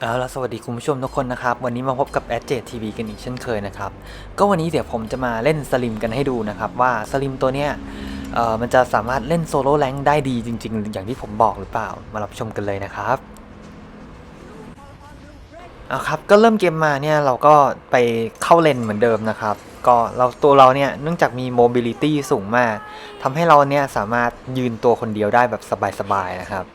เอาละสวัสดีคุณผู้ชมทุกคนนะครับ วันนี้มาพบกับแอดเจทีวีกันอีกเช่นเคยนะครับ ก็วันนี้เดี๋ยวผมจะมาเล่นสลิมกันให้ดูนะครับ ว่าสลิมตัวเนี้ยเอ่อมันจะสามารถเล่นโซโล่แรงได้ดีจริง ๆ อย่างที่ผมบอกหรือเปล่ามารับชมกันเลยนะครับเอาครับก็เริ่มเกมมาเนี่ยเราก็ไปเข้าเลนเหมือนเดิมนะครับ ก็เราตัวเราเนี่ยเนื่องจากมีโมบิลิตี้สูงมากทำให้เราเนี่ยสามารถยืนตัวคนเดียวได้แบบสบายๆนะครับ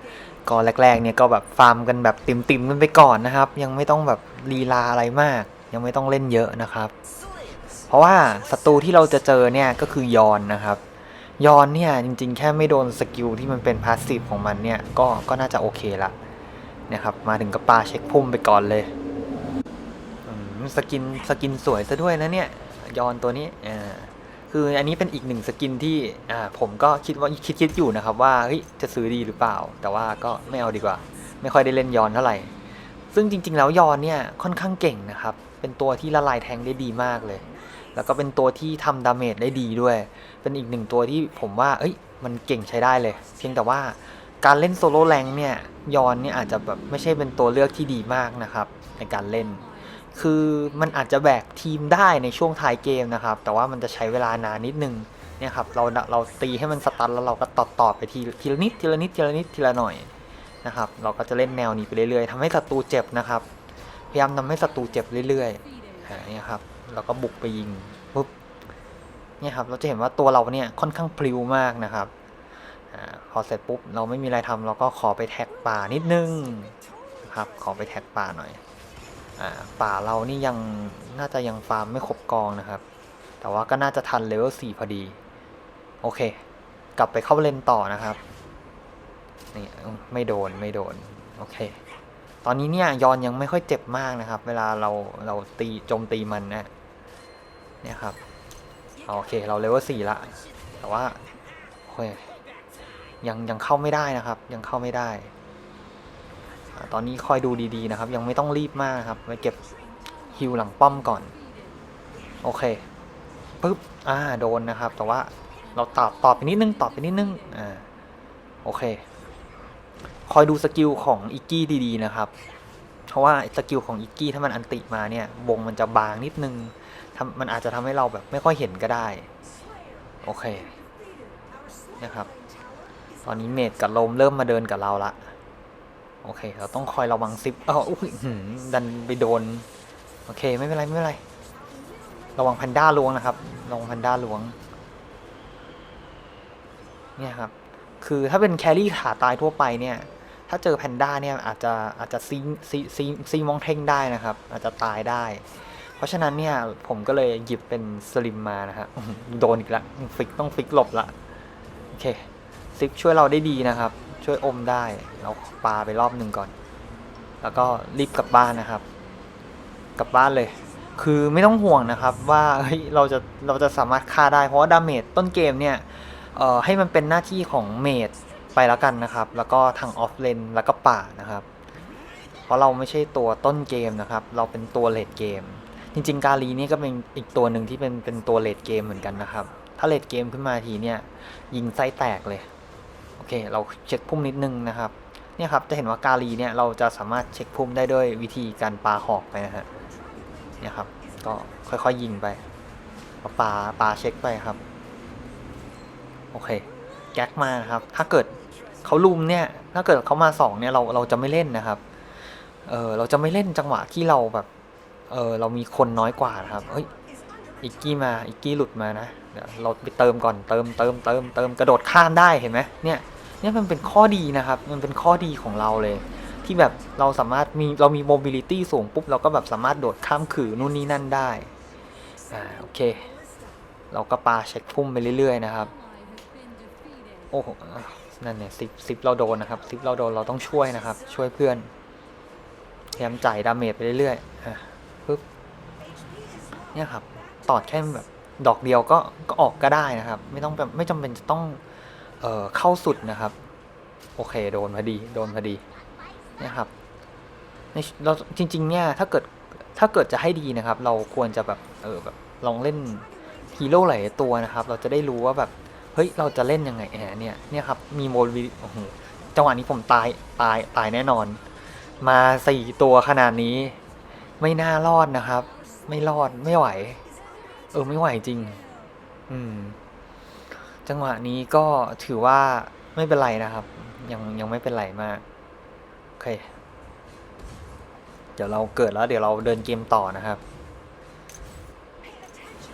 ก็แรกๆเนี่ยก็แบบฟาร์มกันแบบติ่มๆกันไปก่อนนะครับ ยังไม่ต้องแบบลีลาอะไรมาก ยังไม่ต้องเล่นเยอะนะครับ เพราะว่าศัตรูที่เราจะเจอเนี่ยก็คือยอนนะครับ ยอนเนี่ยจริงๆ แค่ไม่โดนสกิลที่มันเป็นพาสซีฟของมันเนี่ยก็ก็น่าจะโอเคละนะครับมาถึงก็ปาเช็คพุ่มไปก่อนเลยสกินสกินสวยซะด้วยนะเนี่ยยอนตัวนี้อ่า คืออันนี้เป็นอีกหนึ่งสกินที่อ่าผมก็คิดว่าคิดคิดอยู่นะครับว่าเฮ้ยจะซื้อดีหรือเปล่า แต่ว่าก็ไม่เอาดีกว่า ไม่ค่อยได้เล่นยอนเท่าไหร่ ซึ่งจริง ๆ แล้วยอนเนี่ยค่อนข้างเก่งนะครับ เป็นตัวที่ละลายแทงได้ดีมากเลย แล้วก็เป็นตัวที่ทำดาเมจได้ดีด้วย เป็นอีกหนึ่งตัวที่ผมว่าเอ้ยมันเก่งใช้ได้เลย เพียงแต่ว่าการเล่นโซโล่แรงเนี่ยยอนเนี่ยอาจจะแบบไม่ใช่เป็นตัวเลือกที่ดีมากนะครับในการเล่น คือมันอาจจะแบกทีมได้ในช่วงท้ายเกมนะครับ แต่ว่ามันจะใช้เวลานานนิดนึงเนี่ยครับเราเราตีให้มันสตันแล้วเราก็ต่อต่อไปทีทีละนิดทีละนิดทีละนิดทีละหน่อยนะครับ เราก็จะเล่นแนวนี้ไปเรื่อยๆทำให้ศัตรูเจ็บนะครับ พยายามทำให้ศัตรูเจ็บเรื่อยๆเนี่ยครับเราก็บุกไปยิงปุ๊บเนี่ยครับเราจะเห็นว่าตัวเราเนี่ยค่อนข้างพลิ้วมากนะครับอพอเสร็จปุ๊บเราไม่มีอะไรทำเราก็ขอไปแท็กป่านิดนึงนะครับขอไปแท็กป่าหน่อย ป่าเรานี่ยังน่าจะยังฟาร์มไม่ครบกองนะครับ แต่ว่าก็น่าจะทันเลเวลสี่พอดี โอเค กลับไปเข้าเลนต่อนะครับ นี่ไม่โดนไม่โดน โอเค ตอนนี้เนี่ยยอนยังไม่ค่อยเจ็บมากนะครับ เวลาเราเราตีโจมตีมันนะเนี่ยครับโอเคเราเลเวลสี่ละ แต่ว่าโอเคยังยังเข้าไม่ได้นะครับ ยังเข้าไม่ได้ ตอนนี้คอยดูดีๆนะครับ ยังไม่ต้องรีบมากครับไว้เก็บฮิวหลังป้อมก่อน โอเคปึ๊บอ่าโดนนะครับ แต่ว่าเราตอบตอบไปนิดนึงตอบไปนิดนึงอ่าโอเค คอยดูสกิลของอิกกี้ดีๆนะครับ เพราะว่าสกิลของอิกกี้ถ้ามันอันติมาเนี่ยวงมันจะบางนิดนึงมันอาจจะทำให้เราแบบไม่ค่อยเห็นก็ได้ โอเคนะครับ ตอนนี้เมดกับลมเริ่มมาเดินกับเราละ โอเค เราต้องคอยระวังซิปเอออุ้ยหืมดันไปโดน โอเค ไม่เป็นไร ไม่เป็นไร ระวังแพนด้าลวงนะครับ ระวังแพนด้าลวง เนี่ยครับ คือถ้าเป็นแครี่ขาตายทั่วไปเนี่ย ถ้าเจอแพนด้าเนี่ยอาจจะอาจจะซีซีซีซีมองเท่งได้นะครับ อาจจะตายได้ เพราะฉะนั้นเนี่ย ผมก็เลยหยิบเป็นสลิมมานะครับโดนอีกแล้วฟิกต้องฟิกหลบละ โอเค ซิกช่วยเราได้ดีนะครับ ช่วยอมได้ เราปาไปรอบหนึ่งก่อน แล้วก็รีบกลับบ้านนะครับ กลับบ้านเลย คือไม่ต้องห่วงนะครับว่าเฮ้ยเราจะเราจะสามารถฆ่าได้เพราะว่าดาเมจต้นเกมเนี่ยเอ่อให้มันเป็นหน้าที่ของเมจไปแล้วกันนะครับ แล้วก็ทางออฟเลนแล้วก็ป่านะครับ เพราะเราไม่ใช่ตัวต้นเกมนะครับ เราเป็นตัวเลดเกม จริง ๆ กาลีนี่ก็เป็นอีกตัวหนึ่งที่เป็นเป็นตัวเลดเกมเหมือนกันนะครับ ถ้าเลดเกมขึ้นมาทีเนี่ยยิงไส้แตกเลย อเค เราเช็คพุ่มนิดนึงนะครับ เนี่ยครับ จะเห็นว่ากาลีเนี่ยเราจะสามารถเช็คพุ่มได้ด้วยวิธีการปาหอกไปนะฮะ เนี่ยครับ ก็ค่อยๆยิงไปเอาปาปาเช็คไปครับ โอเค แก๊กมานะครับ ถ้าเกิดเขาลุมเนี่ย ถ้าเกิดเขามาสองเนี่ยเราเราจะไม่เล่นนะครับ เออเราจะไม่เล่นจังหวะที่เราแบบ เออเรามีคนน้อยกว่านะครับ เฮ้ยอิกกี้มา อิกกี้หลุดมานะ เดี๋ยวเราไปเติมก่อน เติมเติมเติมเติมกระโดดข้ามได้เห็นไหมเนี่ย นี่ยมันเป็นข้อดีนะครับ มันเป็นข้อดีของเราเลย ที่แบบเราสามารถมีเรามี mobility สูงปุ๊บ เราก็แบบสามารถโดดข้ามขื่อนู่นนี่นั่นได้ อ่าโอเค เราก็ปาเช็คพุ่มไปเรื่อยๆนะครับ โอ้โหนั่นเนี่ยซิปซิปเราโดนนะครับซิปเราโดนเราต้องช่วยนะครับ ช่วยเพื่อนพยายามจ่ายดาเมจไปเรื่อยๆอะปึ๊บเนี่ยครับตอดแค่แบบดอกเดียวก็ก็ออกก็ได้นะครับ ไม่ต้องแบบไม่จำเป็นจะต้อง เออเข้าสุดนะครับ โอเคโดนพอดีโดนพอดีเนี่ยครับในเราจริง ๆ เนี่ยถ้าเกิดถ้าเกิดจะให้ดีนะครับ เราควรจะแบบเออแบบลองเล่นฮีโร่หลายตัวนะครับ เราจะได้รู้ว่าแบบเฮ้ยเราจะเล่นยังไงแหมเนี่ยเนี่ยครับมีโมบิโอ้โหจังหวะนี้ผมตายตายตายแน่นอน มาสี่ตัวขนาดนี้ ไม่น่ารอดนะครับ ไม่รอดไม่ไหว เออไม่ไหวจริง อืม จังหวะนี้ก็ถือว่าไม่เป็นไรนะครับ ยังยังไม่เป็นไรมากโอเค เดี๋ยวเราเกิดแล้วเดี๋ยวเราเดินเกมต่อนะครับ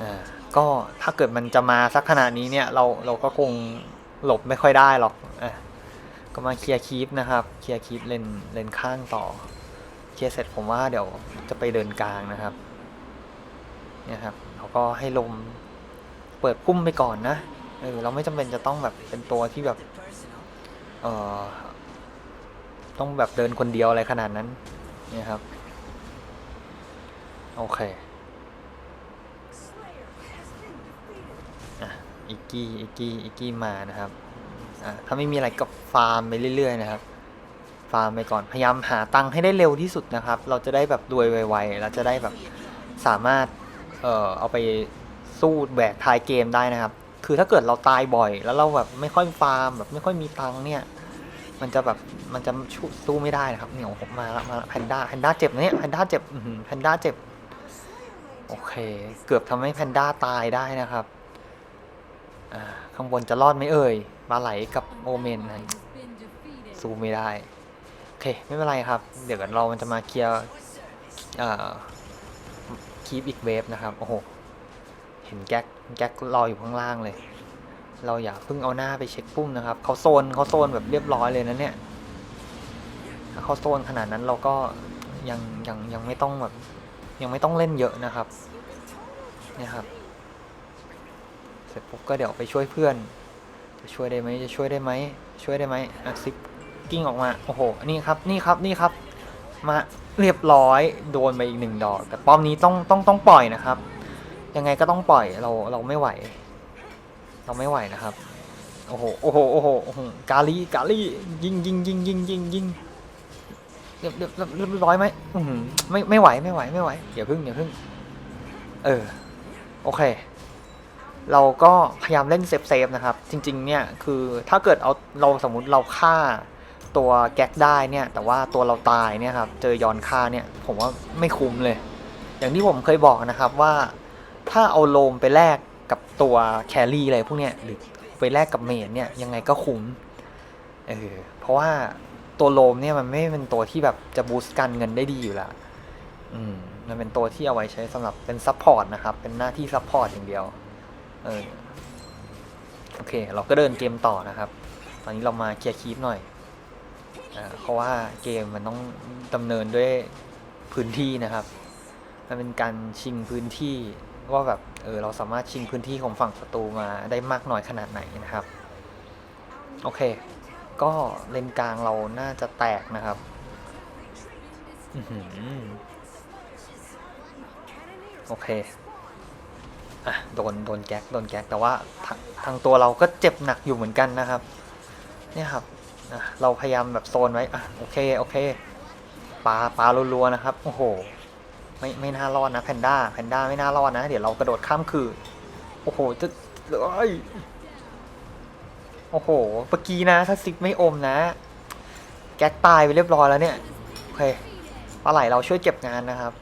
อ่าก็ถ้าเกิดมันจะมาสักขนาดนี้เนี่ยเราเราก็คงหลบไม่ค่อยได้หรอกอะก็มาเคลียร์คีปนะครับ เคลียร์คีปเลนเลนข้างต่อ เคลียร์เสร็จผมว่าเดี๋ยวจะไปเดินกลางนะครับ เนี่ยครับเราก็ให้ลมเปิดพุ่มไปก่อนนะ เออเราไม่จำเป็นจะต้องแบบเป็นตัวที่แบบ เออต้องแบบเดินคนเดียวอะไรขนาดนั้นเนี่ยครับ โอเคอะอิกกี้อิกกี้อิกกี้มานะครับถ้าไม่มีอะไรก็ฟาร์มไปเรื่อย ๆ นะครับ ฟาร์มไปก่อนพยายามหาตังค์ให้ได้เร็วที่สุดนะครับ เราจะได้แบบรวยไวๆเราจะได้แบบสามารถเอ่อเอาไปสู้แบกท้ายเกมได้นะครับ คือถ้าเกิดเราตายบ่อย แล้วเราแบบไม่ค่อยฟาร์มแบบไม่ค่อยมีตังเนี่ย มันจะแบบมันจะสู้ไม่ได้นะครับ เนี่ยผมมาละมาละแพนด้าแพนด้าเจ็บนะเนี่ยแพนด้าเจ็บแพนด้าเจ็บ โอเค เกือบทำให้แพนด้าตายได้นะครับอ่าข้างบนจะรอดไหมเอ่ยปลาไหลกับโอเมนนะสู้ไม่ได้โอเคไม่เป็นไรครับ เดี๋ยวกันเรามันจะมาเคลียร์อ่าคีปอีกเวฟนะครับ โอ้โห เห็นแก๊กแก๊กรออยู่ข้างล่างเลย เราอย่าเพิ่งเอาหน้าไปเช็คปุ้มนะครับเขาโซนเขาโซนแบบเรียบร้อยเลยนะเนี่ยถ้าเขาโซนขนาดนั้นเราก็ยังยังยังไม่ต้องแบบยังไม่ต้องเล่นเยอะนะครับเนี่ยครับ เสร็จปุ๊บก็เดี๋ยวไปช่วยเพื่อน จะช่วยได้ไหมจะช่วยได้ไหมช่วยได้ไหมอะซิปกิ้งออกมาโอ้โหนี่ครับนี่ครับนี่ครับ มาเรียบร้อยโดนไปอีกหนึ่งดอก แต่ป้อมนี้ต้องต้องต้องปล่อยนะครับ ยังไงก็ต้องปล่อยเราเราไม่ไหว เราไม่ไหวนะครับ โอ้โหโอ้โหโอ้โหกาลีกาลียิงยิงยิงยิงยิงยิงเรียบเรียบเรียบร้อยไหมไม่ไม่ไหวไม่ไหวไม่ไหวอย่าพึ่งอย่าพึ่ง เออ โอเค เราก็พยายามเล่นเซฟเซฟนะครับ จริง ๆ เนี่ยคือถ้าเกิดเอาเราสมมุติเราฆ่าตัวแก๊กได้เนี่ย แต่ว่าตัวเราตายเนี่ยครับ เจอยอนฆ่าเนี่ย ผมว่าไม่คุ้มเลย อย่างที่ผมเคยบอกนะครับว่า ถ้าเอาโลมไปแลกกับตัวแครี่อะไรพวกเนี้ยหรือไปแลกกับเมจเนี่ยยังไงก็คุ้มเออเพราะว่าตัวโลมเนี่ยมันไม่เป็นตัวที่แบบจะบูสต์การเงินได้ดีอยู่และอืมมันเป็นตัวที่เอาไว้ใช้สำหรับเป็นซัพพอร์ตนะครับ เป็นหน้าที่ซัพพอร์ตอย่างเดียวเออโอเค เราก็เดินเกมต่อนะครับ ตอนนี้เรามาเคลียร์คีปหน่อยอ่าเพราะว่าเกมมันต้องดำเนินด้วยพื้นที่นะครับ มันเป็นการชิงพื้นที่ ว่าแบบเออเราสามารถชิงพื้นที่ของฝั่งศัตรูมาได้มากน้อยขนาดไหนนะครับ โอเค ก็เลนกลางเราน่าจะแตกนะครับโอเคอะโดนโดนแก๊กโดนแก๊กแต่ว่าทางทางตัวเราก็เจ็บหนักอยู่เหมือนกันนะครับ เนี่ยครับอะเราพยายามแบบโซนไว้อะโอเคโอเคปลาปลารัวๆนะครับ โอ้โห ไม่ไม่น่ารอดนะแพนด้าแพนด้าไม่น่ารอดนะ เดี๋ยวเรากระโดดข้ามคือ โอ้โหจะเอ้ยโอ้โหเมื่อกี้นะ ถ้าซิกไม่อมนะ แก๊กตายไปเรียบร้อยแล้วเนี่ย โอเคปลาไหลเราช่วยเก็บงานนะครับ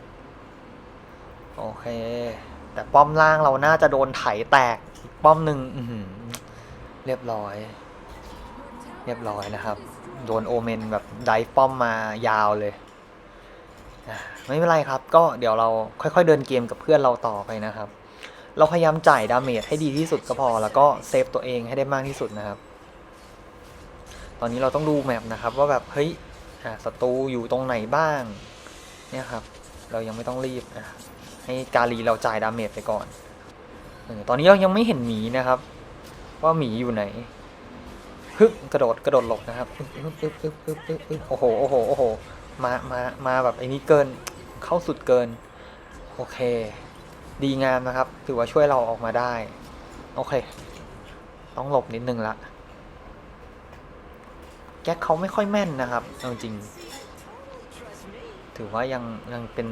โอเค แต่ป้อมล่างเราน่าจะโดนไถแตกอีกป้อมหนึ่งเรียบร้อย เรียบร้อยนะครับ โดนโอเมนแบบไดฟ์ป้อมมายาวเลย ไม่เป็นไรครับ ก็เดี๋ยวเราค่อยๆเดินเกมกับเพื่อนเราต่อไปนะครับ เราพยายามจ่ายดาเมจให้ดีที่สุดก็พอ แล้วก็เซฟตัวเองให้ได้มากที่สุดนะครับ ตอนนี้เราต้องดูแมปนะครับ ว่าแบบเฮ้ยศัตรูอยู่ตรงไหนบ้าง เนี่ยครับ เรายังไม่ต้องรีบอะให้กาลีเราจ่ายดาเมจไปก่อนตอนนี้เรายังไม่เห็นหมีนะครับ ว่าหมีอยู่ไหนฮึกระโดดกระโดดหลบนะครับโอ้โหโอ้โหโอ้โห มามามาแบบไอ้นี้เกินเข้าสุดเกิน โอเค ดีงามนะครับ ถือว่าช่วยเราออกมาได้ โอเค ต้องหลบนิดนึงละแก๊กเขาไม่ค่อยแม่นนะครับเอาจริง ถือว่ายังยังเป็น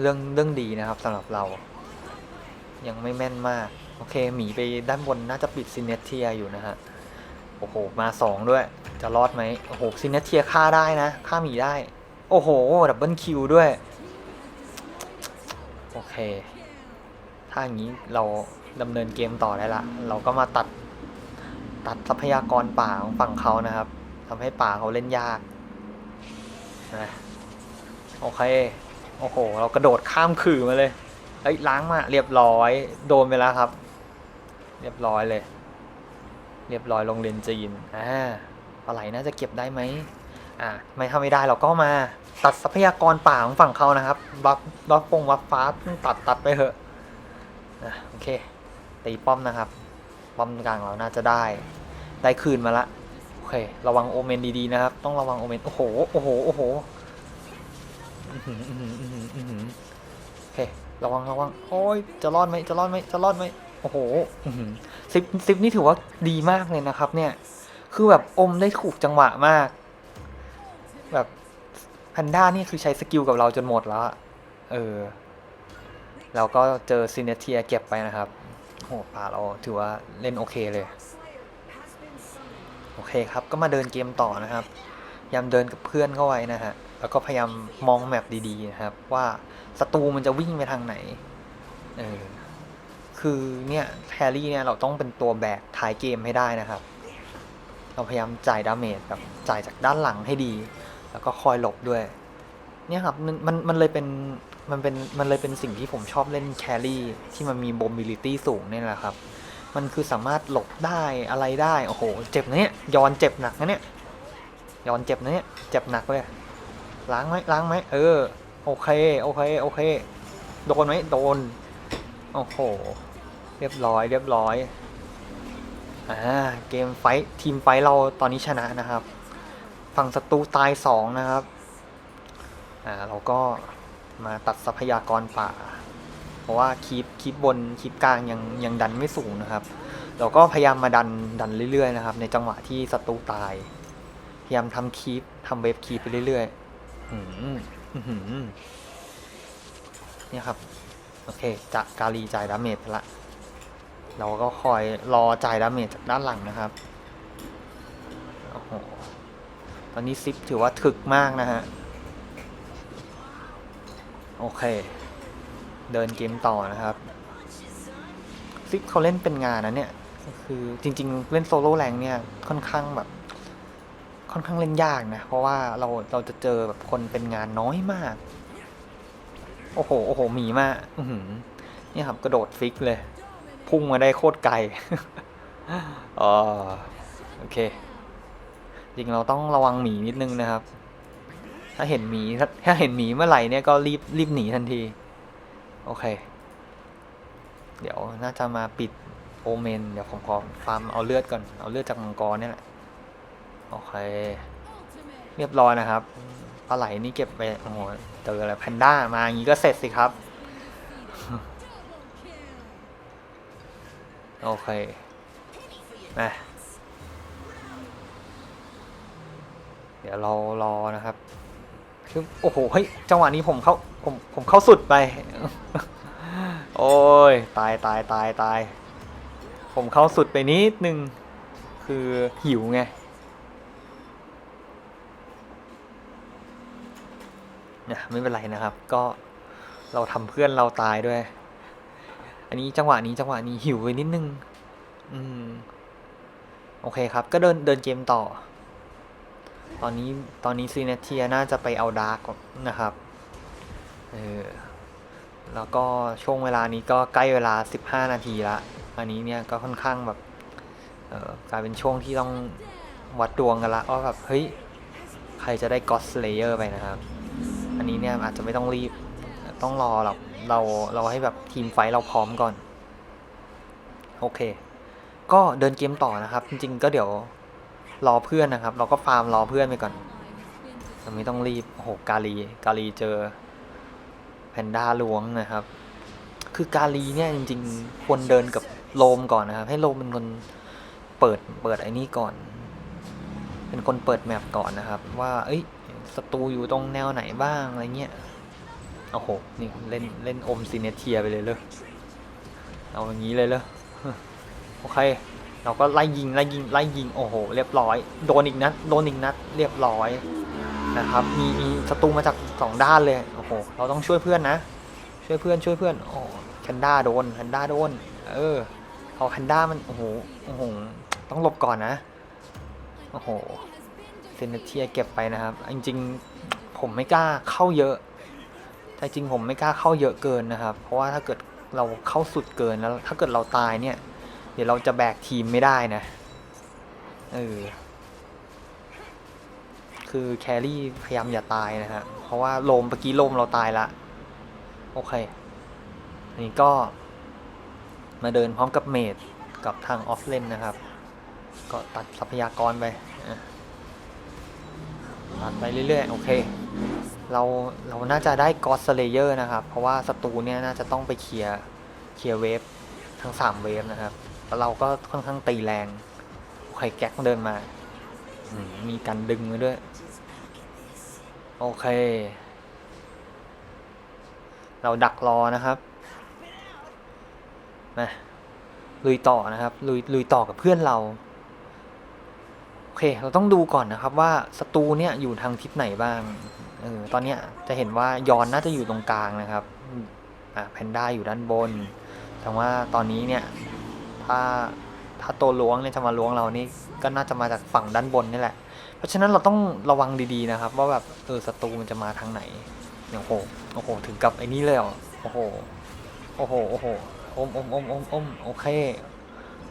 เรื่องเรื่องดีนะครับสำหรับเรา ยังไม่แม่นมาก โอเคหมีไปด้านบนน่าจะปิดซินเนเทียอยู่นะฮะโอ้โห มาสองด้วย จะรอดไหม โอ้โห ซินเนเทียฆ่าได้นะ ฆ่าหมีได้ โอ้โห ดับเบิลคิวด้วย โอเค ถ้าอย่างนี้เราดำเนินเกมต่อได้ละ เราก็มาตัด ตัดทรัพยากรป่าของฝั่งเขานะครับทำให้ป่าเขาเล่นยากนะโอเค โอ้โห เรากระโดดข้ามขื่อมาเลยเอ้ยล้างมาเรียบร้อย โดนไปแล้วครับ เรียบร้อยเลย เรียบร้อยโรงเรียนจีนอ่าปลาไหลน่าจะเก็บได้ไหมอ่าไม่ถ้าไม่ได้เราก็มา ตัดทรัพยากรป่าของฝั่งเขานะครับบัฟบัฟฟงบัฟฟ้าตัดตัดไปเถอะอะโอเค ตีป้อมนะครับ ป้อมกลางเราน่าจะได้ ได้คืนมาละโอเค ระวังโอเมนดีๆนะครับ ต้องระวังโอเมน โอ้โห โอ้โห โอ้โหอื้อหืออื้อหืออื้อหืออื้อหือโอเค ระวังระวัง โอ้ย จะรอดไหมจะรอดไหมจะรอดไหมโอ้โหอื้อหือซิปซิปนี่ถือว่าดีมากเลยนะครับ เนี่ย คือแบบอมได้ถูกจังหวะมาก แบบ แพนด้านี่คือใช้สกิลกับเราจนหมดแล้วเออแล้วก็เจอซินเนเทียเก็บไปนะครับโหป่าเราถือว่าเล่นโอเคเลย โอเคครับก็มาเดินเกมต่อนะครับพยายามเดินกับเพื่อนเข้าไว้นะฮะแล้วก็พยายามมองแมปดีๆนะครับ ว่าศัตรูมันจะวิ่งไปทางไหนเออคือเนี่ยแฮร์รี่เนี่ยเราต้องเป็นตัวแบกท้ายเกมให้ได้นะครับ เราพยายามจ่ายดาเมจแบบจ่ายจากด้านหลังให้ดี แล้วก็คอยหลบด้วย เนี่ยครับมันมันมันเลยเป็นมันเป็นมันเลยเป็นสิ่งที่ผมชอบเล่นแครี่ที่มันมีบ m บิลิตี้สูงเนี่ยแหละครับ มันคือสามารถหลบได้อะไรได้ โอ้โห เจ็บนะเนี่ยยอนเจ็บหนักนะเนี่ยยอนเจ็บนะเนี่ยเจ็บหนักเลยล้างไหมล้างไหมเออ โอเค โอเค โอเค โดนไหมโดน โอ้โห เรียบร้อย เรียบร้อย อ่า เกมไฟทีมไฟเราตอนนี้ชนะนะครับ ฝั่งศัตรูตายสองนะครับอ่าเราก็มาตัดทรัพยากรป่า เพราะว่าคีปคีปบนคีปกลางยังยังดันไม่สูงนะครับ เราก็พยายามมาดันดันเรื่อยๆนะครับ ในจังหวะที่ศัตรูตาย พยายามทำคีปทำเวฟคีปไปเรื่อยๆอืมหือเนี่ยครับ โอเคจะกาลีจ่ายดาเมจไปละ เราก็คอยรอจ่ายดาเมจจากด้านหลังนะครับ โอ้โห ตอนนี้ซิปถือว่าถึกมากนะฮะ โอเค เดินเกมต่อนะครับ ซิปเขาเล่นเป็นงานนะเนี่ยคือจริง ๆ เล่นโซโล่แรงเนี่ยค่อนข้างแบบ ค่อนข้างเล่นยากนะ เพราะว่าเราเราจะเจอแบบคนเป็นงานน้อยมาก โอ้โห โอ้โหหมีมากอืนี่ครับกระโดดฟิกเลย พุ่งมาได้โคตรไกลอ๋อโอเค จริงเราต้องระวังหมีนิดนึงนะครับ ถ้าเห็นหมีถ้าเห็นหมีเมื่อไหร่เนี่ยก็รีบรีบหนีทันที โอเค เดี๋ยวน่าจะมาปิดโอเมน เดี๋ยวผมขอฟาร์มเอาเลือดก่อน เอาเลือดจากมังกรเนี่ยแหละ โอเค เรียบร้อยนะครับปลาไหลนี่เก็บไปโอ้โหเจออะไรแพนด้ามาอย่างนี้ก็เสร็จสิครับ โอเคนะ เดี๋ยวเรารอนะครับคือโอ้โหเฮ้ยจังหวะนี้ผมเข้าผมผมเข้าสุดไป โอ้ยตายตายตายตาย ผมเข้าสุดไปนิดนึง คือหิวไงนะไม่เป็นไรนะครับ ก็เราทำเพื่อนเราตายด้วย อันนี้จังหวะนี้จังหวะนี้หิวไปนิดนึง อืม โอเคครับ ก็เดินเดินเกมต่อ ตอนนี้ตอนนี้ซีเนเทียน่าจะไปเอาดาร์กนะครับเออแล้วก็ช่วงเวลานี้ก็ใกล้เวลา 15 นาทีละ อันนี้เนี่ยก็ค่อนข้างแบบเออกลายเป็นช่วงที่ต้องวัดดวงกันละว่าแบบเฮ้ย ใครจะได้ก็สเลเยอร์ไปนะครับ อันนี้เนี่ยอาจจะไม่ต้องรีบต้องรอหรอกเราเราให้แบบทีมไฟเราพร้อมก่อน โอเค ก็เดินเกมต่อนะครับ จริงๆก็เดี๋ยว รอเพื่อนนะครับ เราก็ฟาร์มรอเพื่อนไปก่อนเราไม่ต้องรีบโอ้โหกาลีกาลีเจอแพนด้าล้วงนะครับ คือกาลีเนี่ยจริงๆควรเดินกับโลมก่อนนะครับ ให้โลมเป็นคนเปิดเปิดไอ้นี่ก่อน เป็นคนเปิดแมปก่อนนะครับ ว่าเอ้ยศัตรูอยู่ตรงแนวไหนบ้างอะไรเงี้ยโอ้โหนี่เล่นเล่นอมซีเนเทียไปเลยเลยเอาอย่างนี้เลยเลยโอเค เราก็ไล่ยิงไล่ยิงไล่ยิงโอ้โห เรียบร้อย โดนอีกนัดโดนอีกนัดเรียบร้อยนะครับมีมีศัตรูมาจากสองด้านเลยโอ้โหเราต้องช่วยเพื่อนนะ ช่วยเพื่อนช่วยเพื่อนโอ้แคนด้าโดนแคนด้าโดน เออพอแคนด้ามันโอ้โหโอ้โหต้องหลบก่อนนะโอ้โหเซนเทียเก็บไปนะครับจริงๆผมไม่กล้าเข้าเยอะแต่จริงผมไม่กล้าเข้าเยอะเกินนะครับ เพราะว่าถ้าเกิดเราเข้าสุดเกินแล้ว ถ้าเกิดเราตายเนี่ย เดี๋ยวเราจะแบกทีมไม่ได้นะเออคือแครี่พยายามอย่าตายนะฮะ เพราะว่าลมเมื่อกี้ลมเราตายละ โอเค อันนี้ก็มาเดินพร้อมกับเมดกับทางออฟเลนนะครับ ก็ตัดทรัพยากรไปตัดไปเรื่อยๆ โอเค เราเราน่าจะได้กอสเลเยอร์นะครับ เพราะว่าศัตรูเนี่ยน่าจะต้องไปเคลียร์เคลียร์เวฟทั้ง 3 เวฟนะครับ เราก็ค่อนข้างตีแรงโอเคแก๊กเดินมาอืมีการดึงมาด้วย โอเค เราดักรอนะครับมาลุยต่อนะครับลุยลุยต่อกับเพื่อนเรา โอเค เราต้องดูก่อนนะครับว่าศัตรูเนี่ยอยู่ทางทิศไหนบ้างเออตอนเนี้ยจะเห็นว่ายอนน่าจะอยู่ตรงกลางนะครับอ่าแพนด้าอยู่ด้านบนแต่ว่าตอนนี้เนี่ย ถ้าถ้าตัวล้วงเนี่ยจะมาล้วงเรานี่ก็น่าจะมาจากฝั่งด้านบนนี่แหละ เพราะฉะนั้นเราต้องระวังดีๆนะครับ ว่าแบบเออศัตรูมันจะมาทางไหนโอ้โหโอ้โหถึงกับไอ้นี่เลยเหรอโอ้โหโอ้โหโอ้โหอมอมอมอมอมโอเค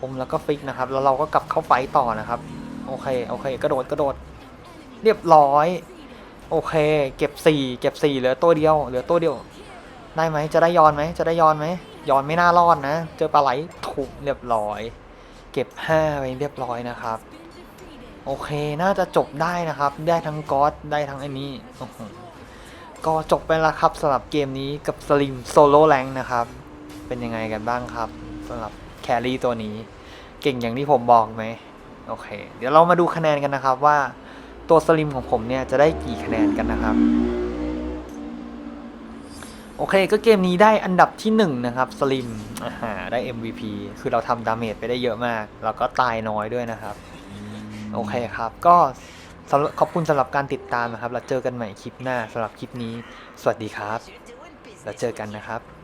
อมแล้วก็ฟิกนะครับ แล้วเราก็กลับเข้าไฟต่อนะครับ โอเคโอเค กระโดดกระโดด เรียบร้อย โอเค เก็บสี่เก็บสี่เหลือตัวเดียวเหลือตัวเดียว ได้ไหมจะได้ย้อนไหมจะได้ย้อนไหมย้อนไม่น่ารอดนะ เจอปลาไหล ถูกเรียบร้อย เก็บห้าไปเรียบร้อยนะครับ โอเคน่าจะจบได้นะครับ ได้ทั้งก๊อตได้ทั้งไอ้นี้ก็จบไปแล้วครับสำหรับเกมนี้กับสลิมโซโล่แรงนะครับ เป็นยังไงกันบ้างครับสำหรับแครี่ตัวนี้ เก่งอย่างที่ผมบอกไหมโอเค เดี๋ยวเรามาดูคะแนนกันนะครับว่าตัวสลิมของผมเนี่ยจะได้กี่คะแนนกันนะครับ โอเคก็เกมนี้ได้อันดับที่1นงนะครับสลิมอ่าได้ MVP คือเราทำดาเมจไปได้เยอะมาก แล้วก็ตายน้อยด้วยนะครับ โอเคครับ ก็ขอบคุณสำหรับการติดตามนะครับ แล้วเจอกันใหม่คลิปหน้าสำหรับคลิปนี้ สวัสดีครับ แล้วเจอกันนะครับ